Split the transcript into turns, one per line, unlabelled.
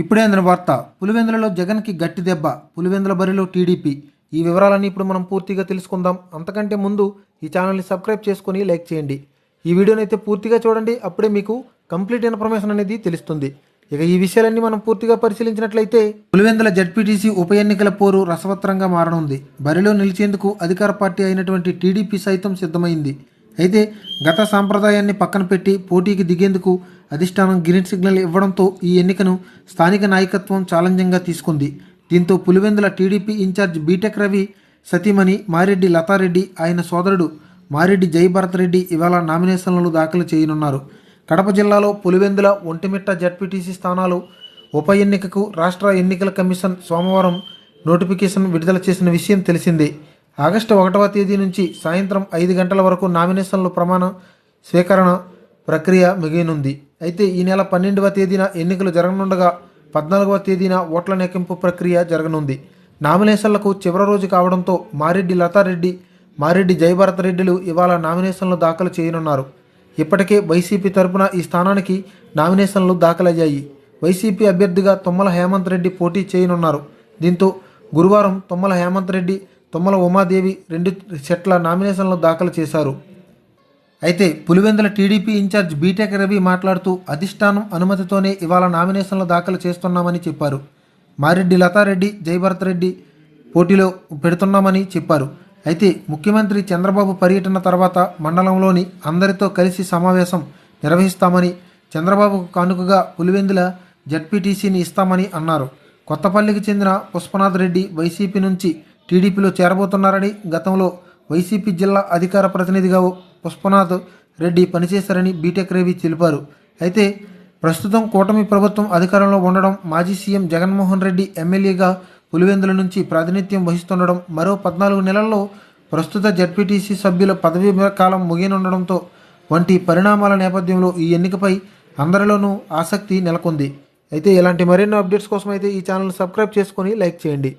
ఇప్పుడే అందిన వార్త పులివెందులలో జగన్కి గట్టి దెబ్బ పులివెందుల బరిలో టీడీపీ. ఈ వివరాలన్నీ ఇప్పుడు మనం పూర్తిగా తెలుసుకుందాం. అంతకంటే ముందు ఈ ఛానల్ని సబ్స్క్రైబ్ చేసుకొని లైక్ చేయండి. ఈ వీడియోని అయితే పూర్తిగా చూడండి. అప్పుడే మీకు కంప్లీట్ ఇన్ఫర్మేషన్ అనేది తెలుస్తుంది. ఇక ఈ విషయాలన్నీ మనం పూర్తిగా పరిశీలించినట్లయితే పులివెందుల జడ్పీటీసీ ఉప ఎన్నికల పోరు రసవత్రంగా మారనుంది. బరిలో నిలిచేందుకు అధికార పార్టీ అయినటువంటి టీడీపీ సైతం సిద్ధమైంది. అయితే గత సాంప్రదాయాన్ని పక్కన పెట్టి పోటీకి దిగేందుకు అధిష్టానం గ్రీన్ సిగ్నల్ ఇవ్వడంతో ఈ ఎన్నికను స్థానిక నాయకత్వం ఛాలెంజింగ్గా తీసుకుంది. దీంతో Pulivendula TDP in charge B Tech Ravi సతీమణి మారెడ్డి లతారెడ్డి ఆయన సోదరుడు మారెడ్డి జయభరత్ రెడ్డి ఇవాళ నామినేషన్లను దాఖలు చేయనున్నారు. కడప జిల్లాలో పులివెందుల ఒంటిమిట్ట జడ్పీటీసీ స్థానాలు ఉప ఎన్నికకు రాష్ట్ర ఎన్నికల కమిషన్ సోమవారం నోటిఫికేషన్ విడుదల చేసిన విషయం తెలిసిందే. ఆగస్టు ఒకటవ తేదీ నుంచి సాయంత్రం ఐదు గంటల వరకు నామినేషన్లు ప్రమాణ స్వీకరణ ప్రక్రియ మిగిలినుంది అయితే ఈ నెల పన్నెండవ తేదీన ఎన్నికలు జరగనుండగా పద్నాలుగవ తేదీన ఓట్ల లెక్కింపు ప్రక్రియ జరగనుంది. నామినేషన్లకు చివరి రోజు కావడంతో మారెడ్డి లతారెడ్డి మారెడ్డి జయభరత్ రెడ్డిలు ఇవాళ నామినేషన్లు దాఖలు చేయనున్నారు. ఇప్పటికే వైసీపీ తరపున ఈ స్థానానికి నామినేషన్లు దాఖలయ్యాయి. వైసీపీ అభ్యర్థిగా తుమ్మల హేమంత్ రెడ్డి పోటీ చేయనున్నారు. దీంతో గురువారం తుమ్మల హేమంత్ రెడ్డి తుమ్మల ఉమాదేవి రెండు సెట్ల నామినేషన్లు దాఖలు చేశారు. అయితే Pulivendula TDP incharge BTech Ravi మాట్లాడుతూ అధిష్టానం అనుమతితోనే ఇవాళ నామినేషన్లు దాఖలు చేస్తున్నామని చెప్పారు. మారెడ్డి లతారెడ్డి జయభరత్ రెడ్డి పోటీలో పెడుతున్నామని చెప్పారు. అయితే ముఖ్యమంత్రి చంద్రబాబు పర్యటన తర్వాత మండలంలోని అందరితో కలిసి సమావేశం నిర్వహిస్తామని చంద్రబాబుకు కానుకగా పులివెందుల జడ్పీటీసీని ఇస్తామని అన్నారు. కొత్తపల్లికి చెందిన పుష్పనాథ్ రెడ్డి వైసీపీ నుంచి టీడీపీలో చేరబోతున్నారని గతంలో వైసీపీ జిల్లా అధికార ప్రతినిధిగా పుష్పనాథ్ రెడ్డి పనిచేశారని బీటెక్ రవి తెలిపారు. అయితే ప్రస్తుతం కూటమి ప్రభుత్వం అధికారంలో ఉండడం మాజీ సీఎం జగన్మోహన్ రెడ్డి ఎమ్మెల్యేగా పులివెందుల నుంచి ప్రాతినిధ్యం వహిస్తుండడం మరో పద్నాలుగు నెలల్లో ప్రస్తుత జడ్పీటీసీ సభ్యుల పదవీ కాలం ముగియనుండడంతో వంటి పరిణామాల నేపథ్యంలో ఈ ఎన్నికపై అందరిలోనూ ఆసక్తి నెలకొంది. అయితే ఇలాంటి మరెన్నో అప్డేట్స్ కోసం అయితే ఈ ఛానల్ సబ్స్క్రైబ్ చేసుకొని లైక్ చేయండి.